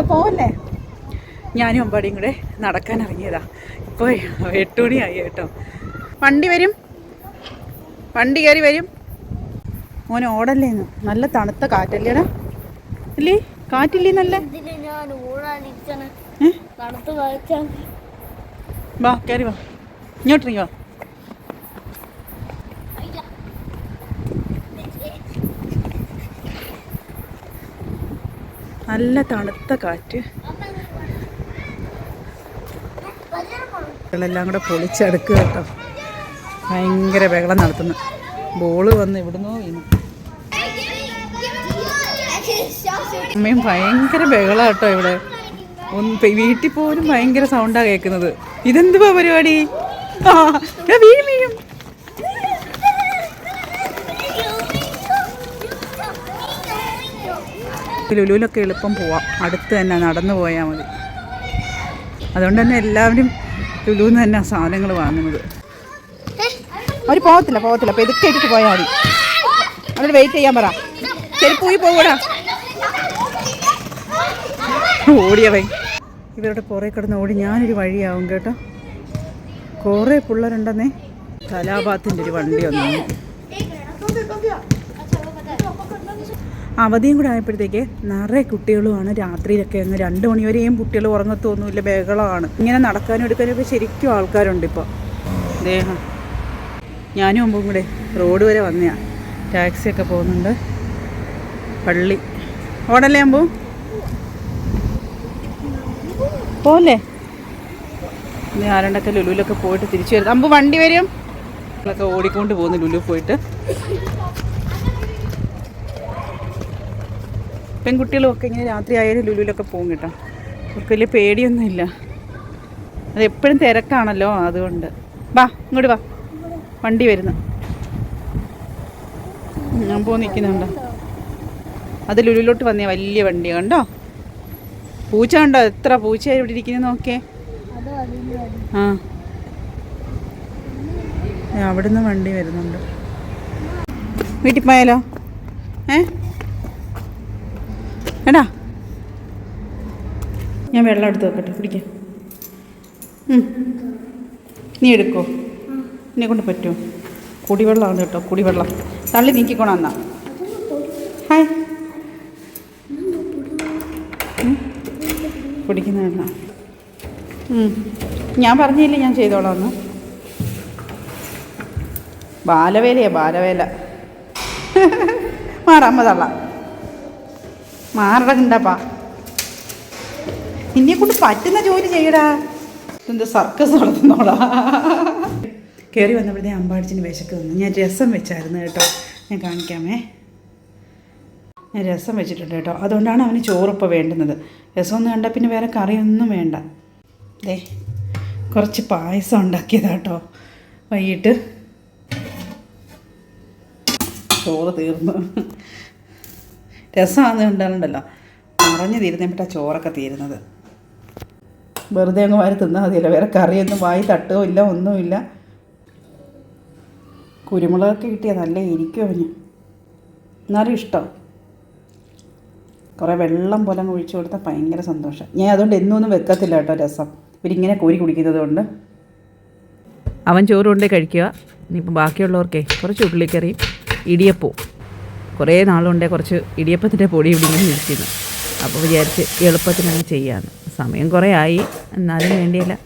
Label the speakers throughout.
Speaker 1: പോവല്ലേ? ഞാനും അമ്പാടിയും കൂടെ നടക്കാൻ ഇറങ്ങിയതാ. ഇപ്പോൾ എട്ട് മണിയായി കേട്ടോ. വണ്ടി വരും? വണ്ടി കയറി വരും? മോനെ ഓടല്ലേന്ന് നല്ല തണുത്ത കാറ്റല്ലേടാ. ഇല്ലേ? കാറ്റില്ലേ നല്ല? വാ കയറി വാ. ഇങ്ങോട്ടിറങ്ങി വാ. നല്ല തണുത്ത കാറ്റ്. എല്ലാം കൂടെ പൊളിച്ചെടുക്കുക കേട്ടോ. ഭയങ്കര ബഹളം നടത്തുന്നു. ബോൾ വന്ന് ഇവിടുന്നോ വീണു അമ്മയും ഭയങ്കര ബഹളം കേട്ടോ ഇവിടെ. ഒന്ന് വീട്ടിൽ പോലും ഭയങ്കര സൗണ്ടാ കേൾക്കുന്നത്. ഇതെന്തുവാ പരിപാടി? ആ വീഴും വീഴും. ലുലുവിലൊക്കെ എളുപ്പം പോവാം. അടുത്ത് തന്നെ നടന്നു പോയാൽ മതി. അതുകൊണ്ട് തന്നെ എല്ലാവരും ലുലുവിൽ നിന്ന് തന്നെ സാധനങ്ങൾ വാങ്ങുന്നത്. അവർ പോകത്തില്ല പോകത്തില്ല. അപ്പോൾ ഇതൊക്കെ ഇട്ടിട്ട് പോയാൽ മതി. അവർ വെയിറ്റ് ചെയ്യാൻ പറ. ചെരുപ്പ് പോയി പോകൂടാ ഓടിയവൻ. ഇവരുടെ പുറകെ കിടന്ന് ഓടി ഞാനൊരു വഴിയാവും കേട്ടോ. കുറേ പിള്ളേരുണ്ടെന്നേ. കലാപാത്തിന്റെ ഒരു വണ്ടി വന്നു. അവധിയും കൂടെ ആയപ്പോഴത്തേക്ക് നിറയെ കുട്ടികളുമാണ് രാത്രിയിലൊക്കെ അങ്ങ് രണ്ട് മണിവരെയും കുട്ടികൾ ഉറങ്ങത്തൊന്നുമില്ല ബഹളമാണ്. ഇങ്ങനെ നടക്കാനും എടുക്കാനും ഒക്കെ ശരിക്കും ആൾക്കാരുണ്ട് ഇപ്പോൾ ദേഹം. ഞാനും മുമ്പും കൂടെ റോഡ് വരെ വന്നയാ. ടാക്സിയൊക്കെ പോകുന്നുണ്ട്. പള്ളി. ഓടല്ലേ അമ്പു? പോലെ ഇനി ആരണ്ടൊക്കെ ലുലുവിലൊക്കെ പോയിട്ട് തിരിച്ചു വരുന്നത് അമ്പു വണ്ടി വരും. ഓടിക്കൊണ്ട് പോകുന്നു ലുലു പോയിട്ട്. പെൺകുട്ടികളും ഒക്കെ ഇങ്ങനെ രാത്രി ആയാലും ലുലുവിലൊക്കെ പോകും കേട്ടോ. അവർക്ക് വലിയ പേടിയൊന്നുമില്ല. അത് എപ്പോഴും തിരക്കാണല്ലോ അതുകൊണ്ട്. വാ ഇങ്ങോട്ട് വാ. വണ്ടി വരുന്നു. ഞാൻ പോ നിൽക്കുന്നുണ്ടോ. അത് ലുലുവിലോട്ട് വന്നേ വലിയ വണ്ടിയാണ് കണ്ടോ? പൂച്ച കണ്ടോ? എത്ര പൂച്ച ഇവിടെ ഇരിക്കുന്നത്
Speaker 2: നോക്കേ
Speaker 1: ആ. അവിടുന്ന് വണ്ടി വരുന്നുണ്ട്. വീട്ടിൽ പോയാലോ? ഏ? എടാ. ഞാൻ വെള്ളം എടുത്ത് വെക്കട്ടെ കുടിക്കാം. നീ എടുക്കോ? എന്നെ കൊണ്ട് പറ്റുമോ കുടിവെള്ളമാണ് കേട്ടോ കുടിവെള്ളം. തള്ളി നീക്കിക്കോണം എന്നാ. ഹായ്. കുടിക്കുന്ന വെള്ളം. ഞാൻ പറഞ്ഞില്ലേ ഞാൻ ചെയ്തോളാം എന്ന് ബാലവേലയാ ബാലവേല. മാറാമ്മ തള്ള. മാറടണ്ടാപ്പാ നിന്നെ കൊണ്ട് പറ്റുന്ന ജോലി ചെയ്യടാ. എന്ത് സർക്കസ് നടത്തുന്നോളാ കയറി വന്നപ്പോഴത്തേ അമ്പാടിച്ചിന് വിശക്ക് തന്നു ഞാൻ രസം വെച്ചായിരുന്നു കേട്ടോ. ഞാൻ കാണിക്കാമേ. ഞാൻ രസം വെച്ചിട്ടുണ്ട് കേട്ടോ. അതുകൊണ്ടാണ് അവന് ചോറിപ്പോൾ വേണ്ടുന്നത്. രസമൊന്നും കണ്ടാൽ പിന്നെ വേറെ കറിയൊന്നും വേണ്ട. ദേ കുറച്ച് പായസം ഉണ്ടാക്കിയതാ കേട്ടോ. വൈകിട്ട്. ചോറ് തീർന്നു. രസമാണെന്ന് കണ്ടാലുണ്ടല്ലോ. നിറഞ്ഞു തീരുന്നപ്പോഴാ ചോറൊക്കെ തീരുന്നത്. വെറുതെ അങ്ങ് വാരി തിന്നാൽ മതിയല്ല. വേറെ കറിയൊന്നും വായി തട്ടുകയോ ഇല്ല ഒന്നുമില്ല കുരുമുളകൊക്കെ കിട്ടിയാൽ നല്ല ഇരിക്കും അവന്. എന്നാലും ഇഷ്ടം. കുറേ വെള്ളം പോലെ അങ്ങ് ഒഴിച്ചു കൊടുത്താൽ ഭയങ്കര സന്തോഷം. ഞാൻ അതുകൊണ്ട് എന്നൊന്നും വെക്കത്തില്ല കേട്ടോ രസം. ഇവരിങ്ങനെ കോരി കുടിക്കുന്നത് കൊണ്ട്. അവൻ ചോറ് കൊണ്ടേ കഴിക്കുക ഇനിയിപ്പോൾ ബാക്കിയുള്ളവർക്കേ കുറച്ച് ഉള്ളിക്കറിയും ഇടിയപ്പവും. കുറേ നാളുകൊണ്ടേ കുറച്ച് ഇടിയപ്പത്തിന്റെ പൊടി ഇവിടെ ഇരിക്കുന്നു. അപ്പോൾ വിചാരിച്ച് എളുപ്പത്തിനങ്ങ് ചെയ്യാമെന്ന് സമയം കുറേ ആയി. എന്നാലും വേണ്ടിയില്ല.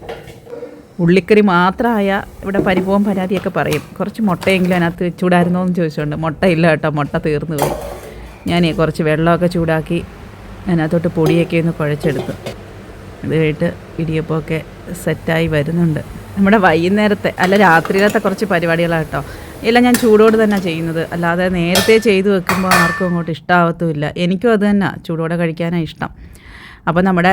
Speaker 1: ഉള്ളിക്കറി മാത്രമായ ഇവിടെ പരിഭവം പരാതിയൊക്കെ പറയും. കുറച്ച് മുട്ടയെങ്കിലും അതിനകത്ത് ചൂടായിരുന്നോ എന്ന് ചോദിച്ചുകൊണ്ട് മുട്ട ഇല്ല കേട്ടോ. മുട്ട തീർന്നു പോയി. ഞാൻ കുറച്ച് വെള്ളമൊക്കെ ചൂടാക്കി അതിനകത്തോട്ട് പൊടിയൊക്കെ ഒന്ന് കുഴച്ചെടുത്തു. അത് കഴിഞ്ഞിട്ട് ഇടിയപ്പമൊക്കെ സെറ്റായി വരുന്നുണ്ട്. നമ്മുടെ വൈകുന്നേരത്തെ അല്ല രാത്രിയിലത്തെ കുറച്ച് പരിപാടികളാണ് കേട്ടോ എല്ലാം ഞാൻ ചൂടോട് തന്നെ ചെയ്യുന്നത്. അല്ലാതെ നേരത്തെ ചെയ്തു വെക്കുമ്പോൾ ആർക്കും അങ്ങോട്ട് ഇഷ്ടമാവത്തുമില്ല എനിക്കും അത് തന്നെ ചൂടോടെ കഴിക്കാനാണ് ഇഷ്ടം. അപ്പോൾ നമ്മുടെ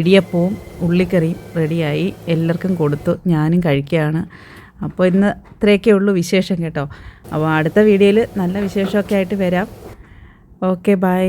Speaker 1: ഇടിയപ്പവും ഉള്ളിക്കറിയും റെഡിയായി. എല്ലാവർക്കും കൊടുത്തു. ഞാനും കഴിക്കുകയാണ്. അപ്പോൾ ഇന്ന് ഇത്രയൊക്കെ ഉള്ളൂ വിശേഷം കേട്ടോ. അപ്പോൾ അടുത്ത വീഡിയോയിൽ നല്ല വിശേഷമൊക്കെ ആയിട്ട് വരാം. Okay bye.